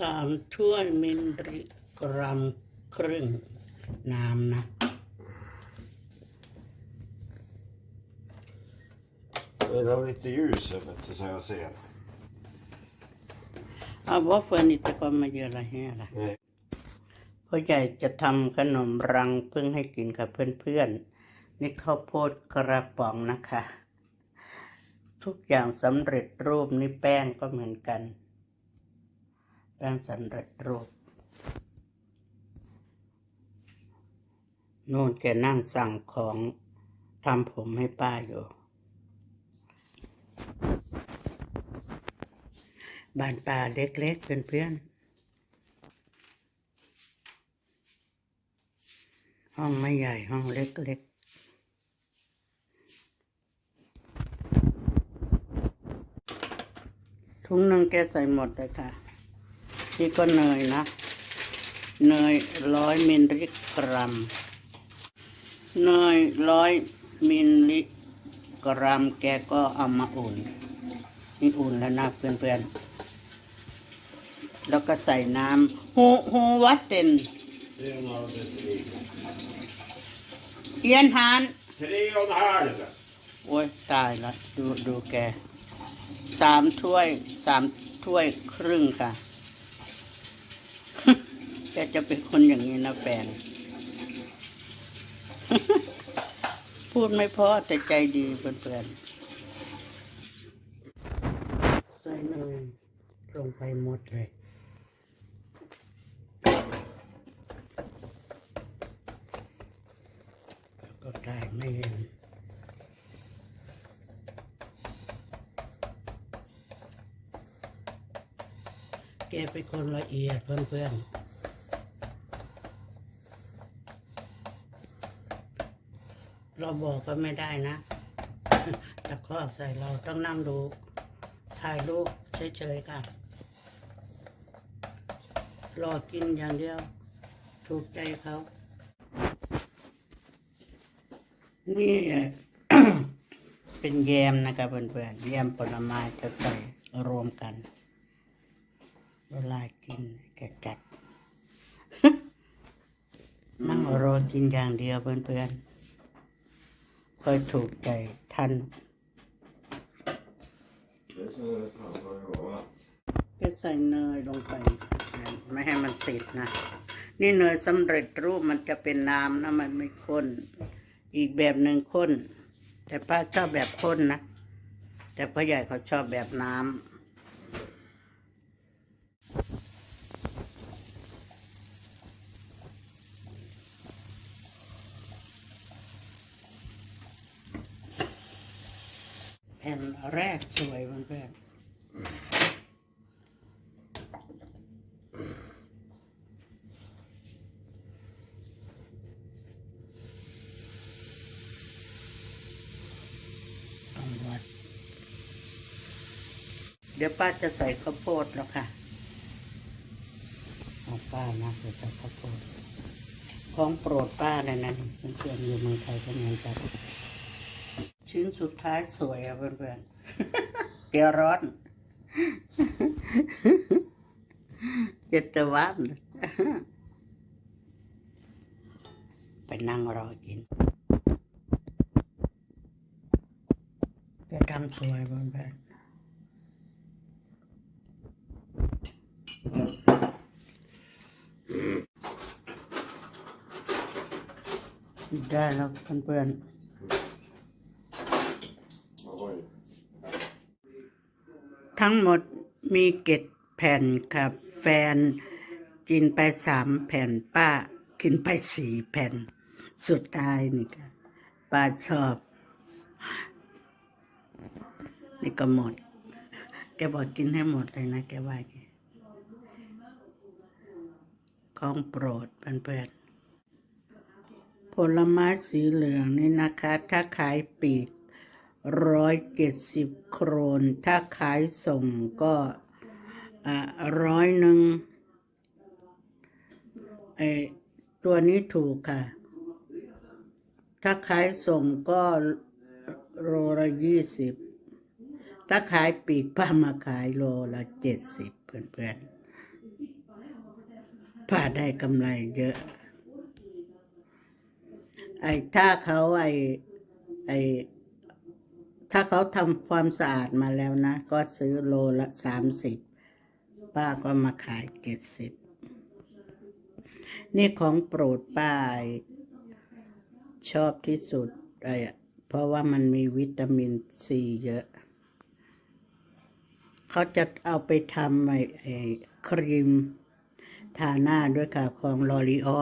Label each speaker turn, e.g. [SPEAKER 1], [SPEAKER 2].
[SPEAKER 1] สามถ้วยมิลลิกรัมครึ่งน้ำนะ
[SPEAKER 2] Är det lite ljus vet du, så jag ser?
[SPEAKER 1] เอาว่าเฟอร์นิเจอร์ก็มาเยอะละแห่ละ
[SPEAKER 2] Nej.
[SPEAKER 1] พ่อใหญ่จะทำขนมรังพึ่งให้กินกับเพื่อนๆ นี่ข้าวโพดกระป๋องนะคะ ทุกอย่างสำเร็จรูปนี่แป้งก็เหมือนกัน แป้งสำเร็จรูปนู่นแกนั่งสั่งของทำผมให้ป้าอยู่ บ้านป่าเล็กๆเพื่อนๆ ห้องไม่ใหญ่ห้องเล็กๆทุงนึงแกใส่หมดเลยค่ะ นี่ก็เนยนะ เนยร้อยมิลลิกรัม เนยร้อยมิลลิกรัม แกก็เอามาอุ่น นี่อุ่นแล้วนะเพื่อนๆ แล้วก็ใส่น้ำหูหูวัดเต็นเอียนหานโอ้ยตายละดูดูแกสามถ้วยสามถ้วยครึ่งค่ะ แกจะเป็นคนอย่างนี้นะแฟน พูดไม่พอแต่ใจดีเพื่อนๆใส่เนยลงไปหมดเลยแล้วก็ได้ไม่เห็นแกเป็นคนละเอียดเพื่อนๆ เราบอกก็ไม่ได้นะแต่ข้อใส่เราต้องนั่งดู ถ่ายรูปเฉยๆค่ะ รอกินอย่างเดียว ถูกใจเขา นี่เป็นแยมนะครับเพื่อนๆแยมผลไม้จะใส่รวมกัน เวลากินแกจัดนั่งรอกินอย่างเดียวเพื่อนๆ ค่อยถูกใจท่านก็ใส่เนยลงไป ไม่ให้มันติดนะ นี่เนยสำเร็จรูปมันจะเป็นน้ำนะมันไม่ข้น อีกแบบหนึ่งข้น แต่ป้าชอบแบบข้นนะ แต่พ่อใหญ่เขาชอบแบบน้ำ แผ่นแรกสวยเพื่อนๆต้องวัดเดี๋ยวป้าจะใส่ข้าวโพดแล้วค่ะเอาป้านะจะใส่ข้าวโพด ของโปรดป้าเลยนะเพื่อนๆอยู่เมืองไทยก็เหมือนกัน ชิ้นสุดท้ายสวยอะเพื่อนๆเดี๋ยวร้อนเจ็ดตะวันไปนั่งรอกินแกทำสวยเพื่อนๆได้แล้วเพื่อนๆ ทั้งหมดมีเกตแผ่นครับ แฟน กินไปสามแผ่นป้ากินไปสี่แผ่น สุดท้ายนี่ค่ะป้าชอบ นี่ก็หมด แกบอกกินให้หมดเลยนะ แกว่าของโปรดเพื่อนๆผลไม้สีเหลืองนี่นะคะ ถ้าขายปีก ร้อยเจ็ดสิบโครน ถ้าขายส่งก็ร้อยหนึ่งไอตัวนี้ถูกค่ะ ถ้าขายส่งก็โลละยี่สิบ ถ้าขายปีกป้ามาขายโลละเจ็ดสิบเพื่อนๆป้าได้กำไรเยอะ ไอ้ถ้าเขาไอ้ไอ้ ถ้าเขาทำความสะอาดมาแล้วนะ ก็ซื้อโลละสามสิบป้าก็มาขายเจ็ดสิบนี่ของโปรดป้าชอบที่สุดไอ้เพราะว่ามันมีวิตามินซีเยอะ เขาจะเอาไปทำไอไอ้ครีม ทาหน้าด้วยค่ะของลอรีออ